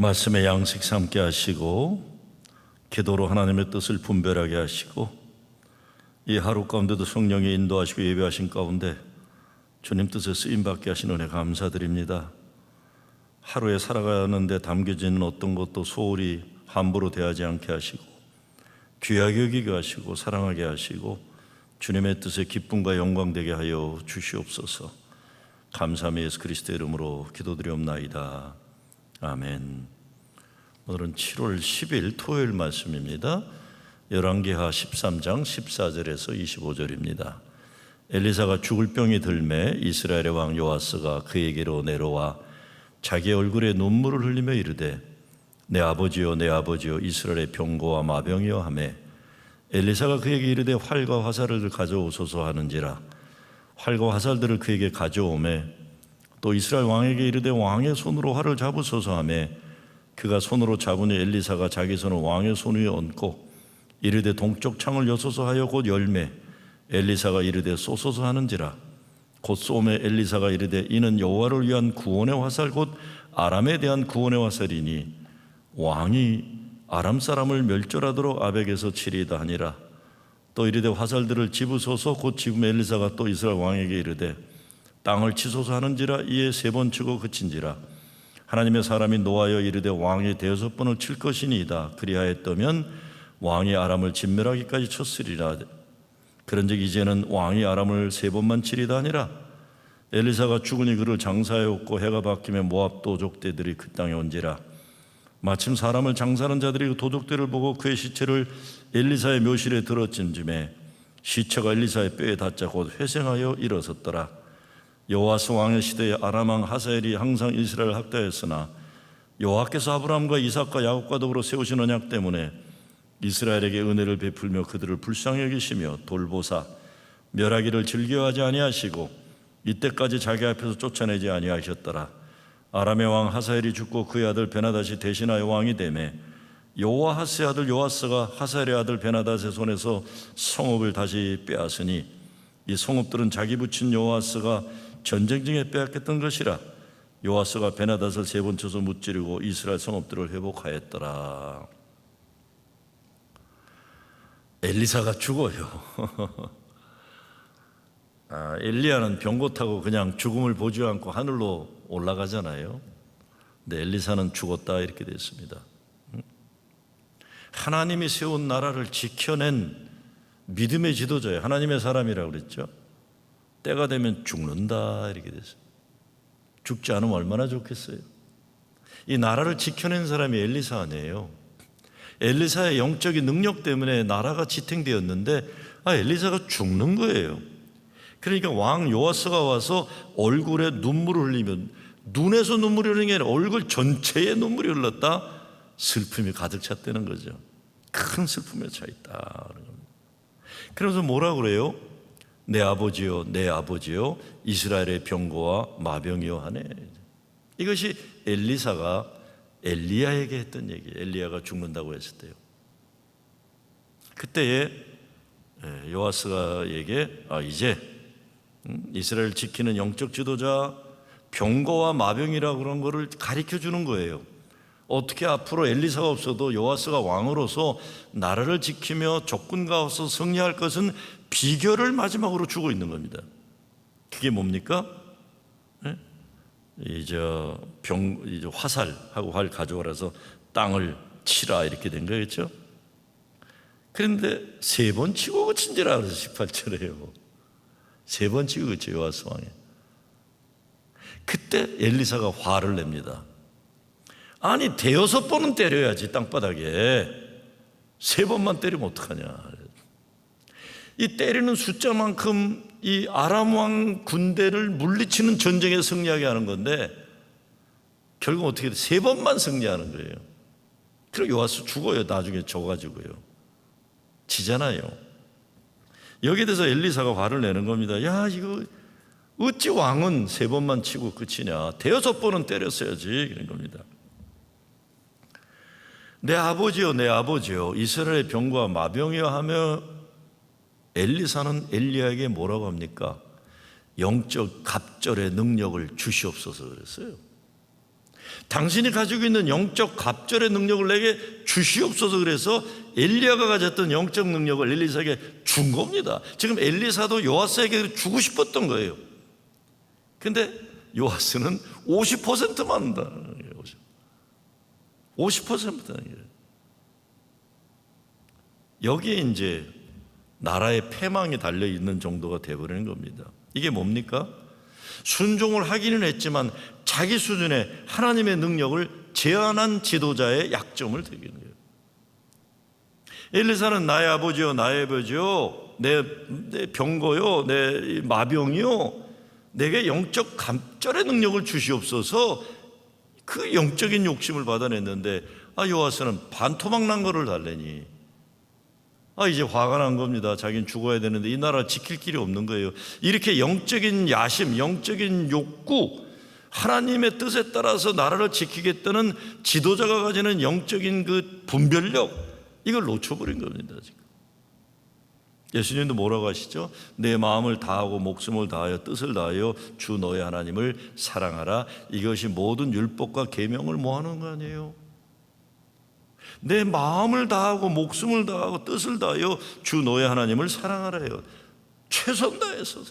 말씀의 양식 삼게 하시고 기도로 하나님의 뜻을 분별하게 하시고 이 하루 가운데도 성령이 인도하시고 예배하신 가운데 주님 뜻에 쓰임 받게 하신 은혜 감사드립니다. 하루에 살아가는데 담겨지는 어떤 것도 소홀히 함부로 대하지 않게 하시고 귀하게 여기게 하시고 사랑하게 하시고 주님의 뜻에 기쁨과 영광 되게 하여 주시옵소서. 감사함의 예수 그리스도의 이름으로 기도드리옵나이다. 아멘. 오늘은 7월 10일 토요일 말씀입니다. 열왕기하 13장 14절에서 25절입니다. 엘리사가 죽을 병이 들매 이스라엘의 왕 요아스가 그에게로 내려와 자기 얼굴에 눈물을 흘리며 이르되 내 아버지요 내 아버지요 이스라엘의 병고와 마병이여 하매 엘리사가 그에게 이르되 활과 화살을 가져오소서 하는지라 활과 화살들을 그에게 가져오매 또 이스라엘 왕에게 이르되 왕의 손으로 활을 잡으소서 하매 그가 손으로 잡으니 엘리사가 자기 손을 왕의 손 위에 얹고 이르되 동쪽 창을 여소서 하여 곧 열매 엘리사가 이르되 쏘소서 하는지라. 곧 쏘매 엘리사가 이르되 이는 여호와를 위한 구원의 화살 곧 아람에 대한 구원의 화살이니 왕이 아람 사람을 멸절하도록 아벡에서 치리이다 하니라. 또 이르되 화살들을 집으소서 곧 집으면 엘리사가 또 이스라엘 왕에게 이르되 땅을 치소서 하는지라 이에 세 번 치고 그친지라. 하나님의 사람이 노하여 이르되 왕이 대여섯 번을 칠 것이니이다. 그리하였다면 왕이 아람을 진멸하기까지 쳤으리라. 그런즉 이제는 왕이 아람을 세 번만 치리다 아니라. 엘리사가 죽으니 그를 장사하였고 해가 바뀌면 모압 도적대들이 그 땅에 온지라. 마침 사람을 장사하는 자들이 그 도둑들을 보고 그의 시체를 엘리사의 묘실에 들어진 쯤에 시체가 엘리사의 뼈에 닿자 곧 회생하여 일어섰더라 여호와스 왕의 시대에 아람 왕 하사엘이 항상 이스라엘 학대했으나 여호와께서 아브라함과 이삭과 야곱과 더불어 세우신 언약 때문에 이스라엘에게 은혜를 베풀며 그들을 불쌍히 여기시며 돌보사 멸하기를 즐겨하지 아니하시고 이때까지 자기 앞에서 쫓아내지 아니하셨더라. 아람의 왕 하사엘이 죽고 그의 아들 베나다시 대신하여 왕이 되매 여호와하스의 아들 요아스가 하사엘의 아들 베나다스의 손에서 성읍을 다시 빼앗으니 이 성읍들은 자기 붙인 요아스가 전쟁 중에 빼앗겼던 것이라 요아스가 베나다스를 세번 쳐서 무찌르고 이스라엘 성읍들을 회복하였더라 엘리사가 죽어요 아, 엘리야는 병고 타고 그냥 죽음을 보지 않고 하늘로 올라가잖아요. 근데 엘리사는 죽었다 이렇게 됐습니다. 하나님이 세운 나라를 지켜낸 믿음의 지도자예요. 하나님의 사람이라고 그랬죠. 때가 되면 죽는다 이렇게 됐어요. 죽지 않으면 얼마나 좋겠어요. 이 나라를 지켜낸 사람이 엘리사 아니에요. 엘리사의 영적인 능력 때문에 나라가 지탱되었는데 아 엘리사가 죽는 거예요. 그러니까 왕 요아스가 와서 얼굴에 눈물을 흘리면 눈에서 눈물이 흐르는 게 아니라 얼굴 전체에 눈물이 흘렀다 슬픔이 가득 찼다는 거죠. 큰 슬픔에 차 있다. 그러면서 뭐라 그래요? 내 아버지요, 내 아버지요, 이스라엘의 병고와 마병이요 하네. 이것이 엘리사가 엘리야에게 했던 얘기. 엘리야가 죽는다고 했을 때요. 그때에 요아스가에게 아 이제 이스라엘 지키는 영적 지도자 병거와 마병이라 그런 거를 가르쳐 주는 거예요. 어떻게 앞으로 엘리사가 없어도 요아스가 왕으로서 나라를 지키며 적군 가서 승리할 것은 비결을 마지막으로 주고 있는 겁니다. 그게 뭡니까? 이제 병 이제 화살하고 활 가져와라서 땅을 치라 이렇게 된 거겠죠. 그런데 세 번 치고 그친지라 그래서 18절에요. 세 번 치고 그쳐 요아스 왕이. 그때 엘리사가 화를 냅니다. 아니 대여섯 번은 때려야지 땅바닥에 세 번만 때리면 어떡하냐. 이 때리는 숫자만큼 이 아람 왕 군대를 물리치는 전쟁에 승리하게 하는 건데 결국 어떻게 돼? 세 번만 승리하는 거예요. 그리고 요아스 죽어요. 나중에 져가지고요. 지잖아요. 여기에 대해서 엘리사가 화를 내는 겁니다. 야 이거 어찌 왕은 세 번만 치고 끝이냐? 대여섯 번은 때렸어야지 이런 겁니다. 내 아버지요, 내 아버지요, 이스라엘의 병과 마병이여 하며 엘리사는 엘리야에게 뭐라고 합니까? 영적 갑절의 능력을 주시옵소서 그랬어요. 당신이 가지고 있는 영적 갑절의 능력을 내게 주시옵소서 그래서 엘리야가 가졌던 영적 능력을 엘리사에게 준 겁니다. 지금 엘리사도 요아스에게 주고 싶었던 거예요. 근데 요아스는 50%만 한다는 거예요. 50%는 거예요. 여기에 이제 나라의 패망이 달려 있는 정도가 돼버리는 겁니다. 이게 뭡니까? 순종을 하기는 했지만 자기 수준의 하나님의 능력을 제한한 지도자의 약점을 드리는 거예요. 엘리사는 나의 아버지요, 나의 아버지요, 내, 내 병거요, 내 마병이요, 내게 영적 감절의 능력을 주시옵소서 그 영적인 욕심을 받아냈는데 아 요아스는 반토막 난 거를 달래니 아 이제 화가 난 겁니다. 자기는 죽어야 되는데 이 나라 지킬 길이 없는 거예요. 이렇게 영적인 야심, 영적인 욕구, 하나님의 뜻에 따라서 나라를 지키겠다는 지도자가 가지는 영적인 그 분별력 이걸 놓쳐버린 겁니다. 지금. 예수님도 뭐라고 하시죠? 내 마음을 다하고 목숨을 다하여 뜻을 다하여 주 너의 하나님을 사랑하라. 이것이 모든 율법과 계명을 모아놓은 거 아니에요? 내 마음을 다하고 목숨을 다하고 뜻을 다하여 주 너의 하나님을 사랑하라요. 최선 다해서.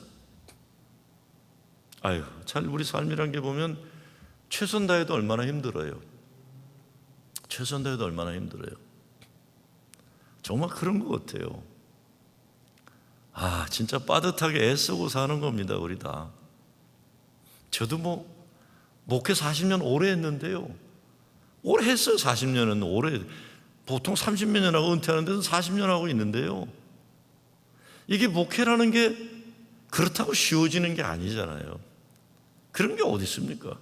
아유, 잘 우리 삶이란 게 보면 최선 다해도 얼마나 힘들어요. 최선 다해도 얼마나 힘들어요. 정말 그런 것 같아요. 아, 진짜 빠듯하게 애쓰고 사는 겁니다, 우리 다. 저도 뭐, 목회 40년 오래 했는데요. 오래 했어요, 40년은. 오래. 보통 30몇 년 하고 은퇴하는 데는 40년 하고 있는데요. 이게 목회라는 게 그렇다고 쉬워지는 게 아니잖아요. 그런 게 어디 있습니까?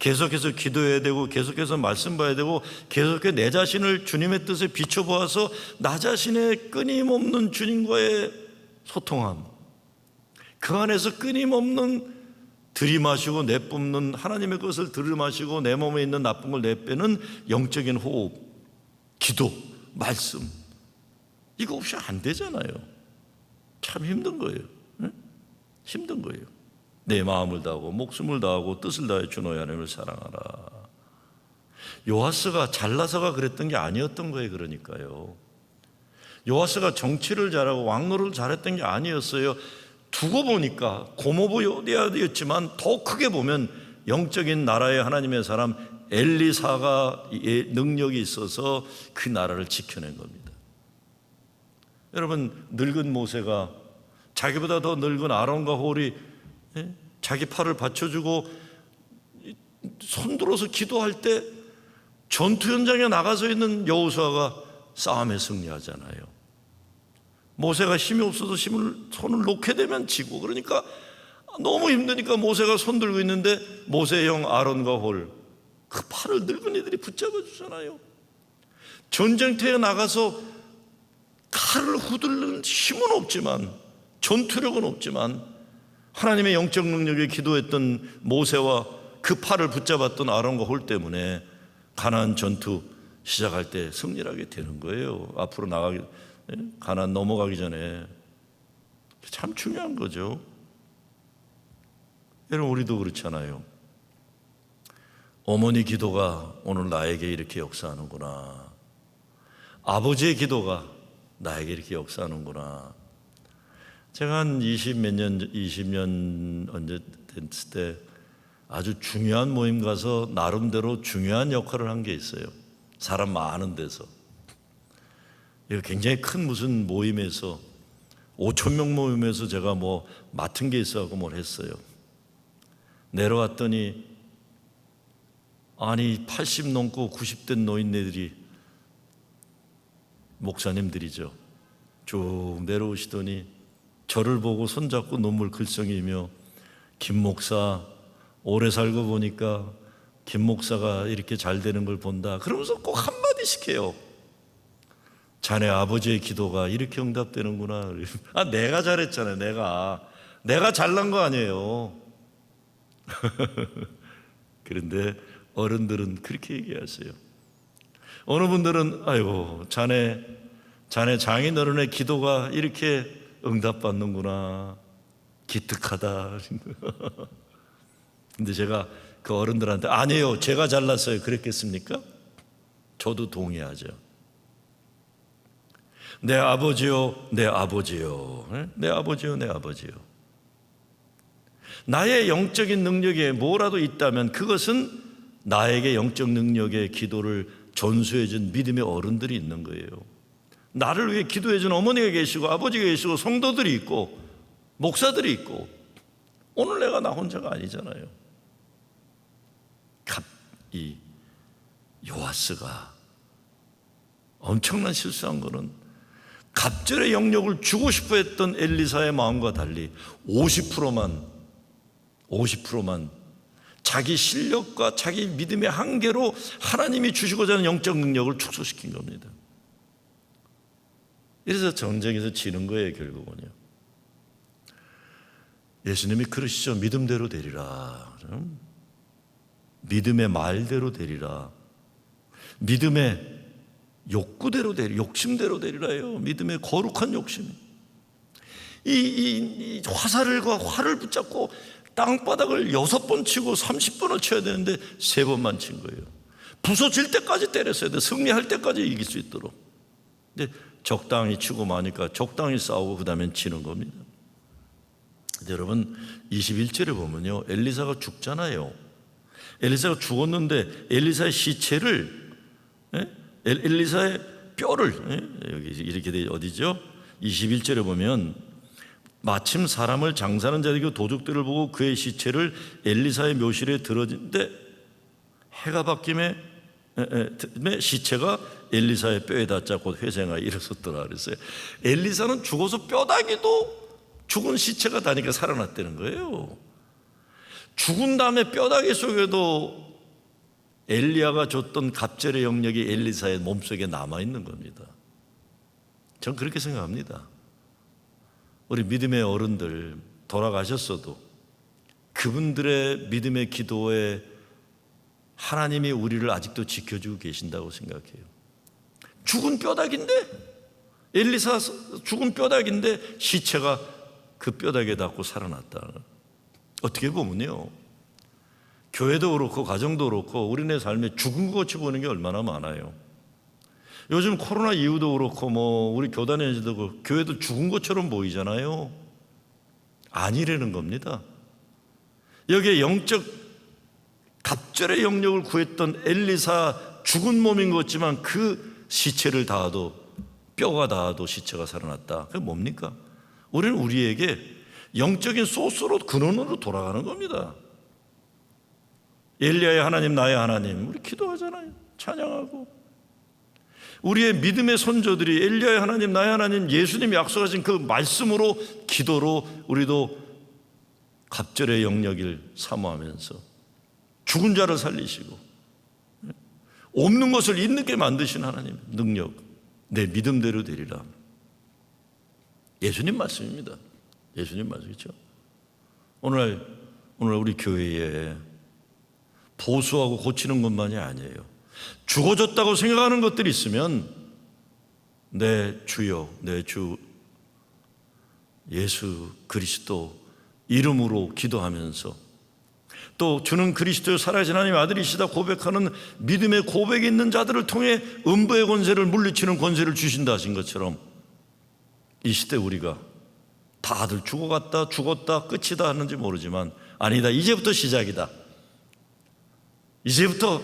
계속해서 기도해야 되고 계속해서 말씀 봐야 되고 계속해서 내 자신을 주님의 뜻에 비춰보아서 나 자신의 끊임없는 주님과의 소통함 그 안에서 끊임없는 들이마시고 내뿜는 하나님의 것을 들이마시고 내 몸에 있는 나쁜 걸 내빼는 영적인 호흡 기도 말씀 이거 없이 안 되잖아요 참 힘든 거예요 응? 힘든 거예요 내 마음을 다하고 목숨을 다하고 뜻을 다해 주 너의 하나님을 사랑하라. 요하스가 잘나서가 그랬던 게 아니었던 거예요. 그러니까요. 요하스가 정치를 잘하고 왕노를 잘했던 게 아니었어요. 두고 보니까 고모부 요디아였지만 더 크게 보면 영적인 나라의 하나님의 사람 엘리사가 능력이 있어서 그 나라를 지켜낸 겁니다. 여러분 늙은 모세가 자기보다 더 늙은 아론과 홀이 예? 자기 팔을 받쳐주고 손들어서 기도할 때 전투 현장에 나가서 있는 여호수아가 싸움에 승리하잖아요. 모세가 힘이 없어서 힘을 손을 놓게 되면 지고 그러니까 너무 힘드니까 모세가 손 들고 있는데 모세의 형 아론과 홀 그 팔을 늙은이들이 붙잡아 주잖아요. 전쟁터에 나가서 칼을 후들는 힘은 없지만 전투력은 없지만 하나님의 영적 능력에 기도했던 모세와 그 팔을 붙잡았던 아론과 홀 때문에 가나안 전투 시작할 때 승리하게 되는 거예요. 앞으로 나가기 가나안 넘어가기 전에 참 중요한 거죠. 여러분 우리도 그렇잖아요. 어머니 기도가 오늘 나에게 이렇게 역사하는구나. 아버지의 기도가 나에게 이렇게 역사하는구나. 제가 한 20 몇 년, 20년 언제 됐을 때 아주 중요한 모임 가서 나름대로 중요한 역할을 한 게 있어요. 사람 많은 데서. 굉장히 큰 무슨 모임에서 5천 명 모임에서 제가 뭐 맡은 게 있어서 뭘 했어요. 내려왔더니 아니 80 넘고 90된 노인네들이 목사님들이죠. 쭉 내려오시더니 저를 보고 손잡고 눈물 글썽이며 김 목사 오래 살고 보니까 김 목사가 이렇게 잘 되는 걸 본다. 그러면서 꼭 한마디씩 해요. 자네 아버지의 기도가 이렇게 응답되는구나. 아, 내가 잘했잖아요. 내가. 내가 잘난 거 아니에요. 그런데 어른들은 그렇게 얘기하세요. 어느 분들은 아이고 자네 자네 장인어른의 기도가 이렇게 응답받는구나. 기특하다. 근데 제가 그 어른들한테 아니에요. 제가 잘났어요. 그랬겠습니까? 저도 동의하죠. 내 아버지요, 내 아버지요, 예? 내 아버지요, 내 아버지요. 나의 영적인 능력에 뭐라도 있다면 그것은 나에게 영적 능력의 기도를 전수해준 믿음의 어른들이 있는 거예요. 나를 위해 기도해준 어머니가 계시고 아버지가 계시고 성도들이 있고 목사들이 있고 오늘 내가 나 혼자가 아니잖아요. 갑, 이 요아스가 엄청난 실수한 거는 갑절의 영역을 주고 싶어 했던 엘리사의 마음과 달리 50%만 50%만 자기 실력과 자기 믿음의 한계로 하나님이 주시고자 하는 영적 능력을 축소시킨 겁니다. 이래서 전쟁에서 지는 거예요, 결국은요. 예수님이 그러시죠. 믿음대로 되리라. 믿음의 말대로 되리라. 믿음의 욕구대로 되리, 욕심대로 되리라요. 믿음의 거룩한 욕심. 이, 이, 이 화살과 활을 붙잡고 땅바닥을 여섯 번 치고 30번을 쳐야 되는데 세 번만 친 거예요. 부서질 때까지 때렸어야 돼. 승리할 때까지 이길 수 있도록. 근데 적당히 치고 마니까 적당히 싸우고 그 다음엔 치는 겁니다. 여러분 21절에 보면요. 엘리사가 죽잖아요. 엘리사가 죽었는데 엘리사의 시체를 예? 엘리사의 뼈를 예? 여기 이렇게 돼 어디죠? 21절에 보면 마침 사람을 장사하는 자들이 도둑들을 보고 그의 시체를 엘리사의 묘실에 들어진데 해가 바뀜에 시체가 엘리사의 뼈에 닿자 곧 회생하여 일어섰더라 그랬어요. 엘리사는 죽어서 뼈다귀도 죽은 시체가 다니까 살아났다는 거예요. 죽은 다음에 뼈다귀 속에도 엘리야가 줬던 갑절의 영역이 엘리사의 몸속에 남아 있는 겁니다. 전 그렇게 생각합니다. 우리 믿음의 어른들 돌아가셨어도 그분들의 믿음의 기도에 하나님이 우리를 아직도 지켜주고 계신다고 생각해요. 죽은 뼈다귀인데 엘리사 죽은 뼈다귀인데 시체가 그 뼈다귀에 닿고 살아났다. 어떻게 보면요. 교회도 그렇고 가정도 그렇고 우리네 삶에 죽은 것 같이 보는 게 얼마나 많아요. 요즘 코로나 이후도 그렇고 뭐 우리 교단에서도 그렇고 교회도 죽은 것처럼 보이잖아요. 아니라는 겁니다. 여기에 영적 갑절의 영역을 구했던 엘리사 죽은 몸인 것 같지만 그 시체를 닿아도 뼈가 닿아도 시체가 살아났다. 그게 뭡니까? 우리는 우리에게 영적인 소스로 근원으로 돌아가는 겁니다. 엘리야의 하나님 나의 하나님 우리 기도하잖아요. 찬양하고 우리의 믿음의 선조들이 엘리야의 하나님 나의 하나님 예수님이 약속하신 그 말씀으로 기도로 우리도 갑절의 영역을 사모하면서 죽은 자를 살리시고 없는 것을 있게 만드신 하나님 능력 내 믿음대로 되리라. 예수님 말씀입니다. 예수님 말씀이죠. 오늘 오늘 우리 교회에 보수하고 고치는 것만이 아니에요. 죽어졌다고 생각하는 것들이 있으면 내 주여, 내 주 예수 그리스도 이름으로 기도하면서 또 주는 그리스도의 살아계신 하나님 아들이시다 고백하는 믿음의 고백이 있는 자들을 통해 음부의 권세를 물리치는 권세를 주신다 하신 것처럼 이 시대 우리가 다들 죽어갔다 죽었다 끝이다 하는지 모르지만 아니다 이제부터 시작이다 이제부터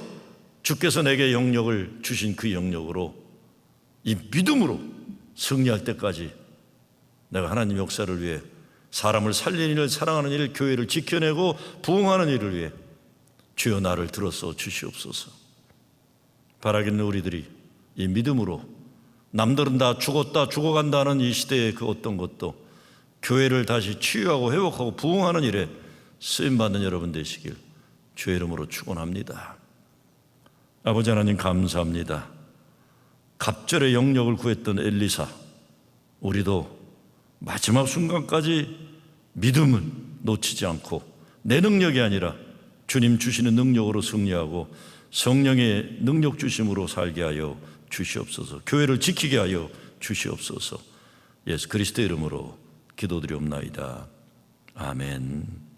주께서 내게 영역을 주신 그 영역으로 이 믿음으로 승리할 때까지 내가 하나님 역사를 위해 사람을 살리는 일을 사랑하는 일, 교회를 지켜내고 부흥하는 일을 위해 주여 나를 들어서 주시옵소서. 바라겠는 우리들이 이 믿음으로 남들은 다 죽었다 죽어간다는 이 시대의 그 어떤 것도 교회를 다시 치유하고 회복하고 부흥하는 일에 쓰임 받는 여러분 되시길 주의 이름으로 축원합니다. 아버지 하나님 감사합니다. 갑절의 영역을 구했던 엘리사 우리도 마지막 순간까지 믿음을 놓치지 않고 내 능력이 아니라 주님 주시는 능력으로 승리하고 성령의 능력 주심으로 살게 하여 주시옵소서. 교회를 지키게 하여 주시옵소서. 예수 그리스도 이름으로 기도드리옵나이다. 아멘.